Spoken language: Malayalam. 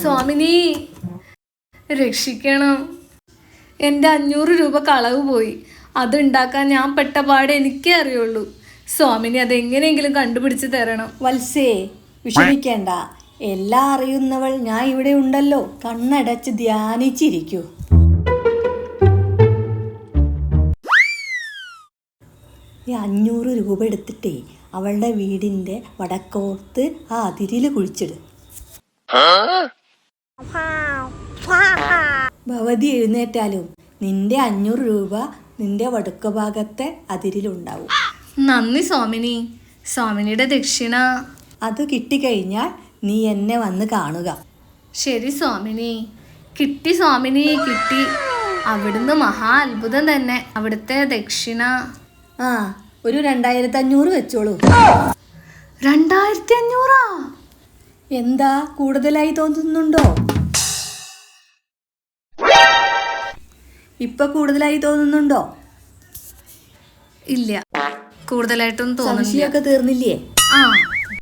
സ്വാമിനി രക്ഷിക്കണം. എന്റെ അഞ്ഞൂറ് രൂപ കളവ് പോയി. അതുണ്ടാക്കാൻ ഞാൻ പെട്ട പാടെ എനിക്കേ അറിയുള്ളൂ. സ്വാമിനി അതെങ്ങനെയെങ്കിലും കണ്ടുപിടിച്ച് തരണം. വത്സേ വിഷമിക്കേണ്ട. എല്ലാം അറിയുന്നവൾ ഞാൻ ഇവിടെ ഉണ്ടല്ലോ. കണ്ണടച്ച് ധ്യാനിച്ചിരിക്കൂ. ഈ അഞ്ഞൂറ് രൂപ എടുത്തിട്ടേ അവളുടെ വീടിന്റെ വടക്കോർത്ത് ആ അതിരിൽ കുഴിച്ചിട്. ഭവതി എഴുന്നേറ്റാലും നിന്റെ അഞ്ഞൂറ് രൂപ നിന്റെ വടുക്ക ഭാഗത്തെ അതിരിലുണ്ടാവും. നന്ദി സ്വാമിനി. സ്വാമിനിയുടെ ദക്ഷിണ. അത് കിട്ടിക്കഴിഞ്ഞാൽ നീ എന്നെ വന്ന് കാണുക. ശരി സ്വാമിനി. കിട്ടി സ്വാമിനി കിട്ടി. അവിടുന്ന് മഹാ അത്ഭുതം തന്നെ. അവിടുത്തെ ദക്ഷിണ. ആ ഒരു രണ്ടായിരത്തി അഞ്ഞൂറ് വെച്ചോളൂ. രണ്ടായിരത്തി അഞ്ഞൂറാ എന്താ കൂടുതലായി തോന്നുന്നുണ്ടോ? ഇപ്പൊ കൂടുതലായി തോന്നുന്നുണ്ടോ? ഇല്ല. കൂടുതലായിട്ടൊന്നും തോന്നുന്നില്ല. തീർന്നില്ലേ? ആ.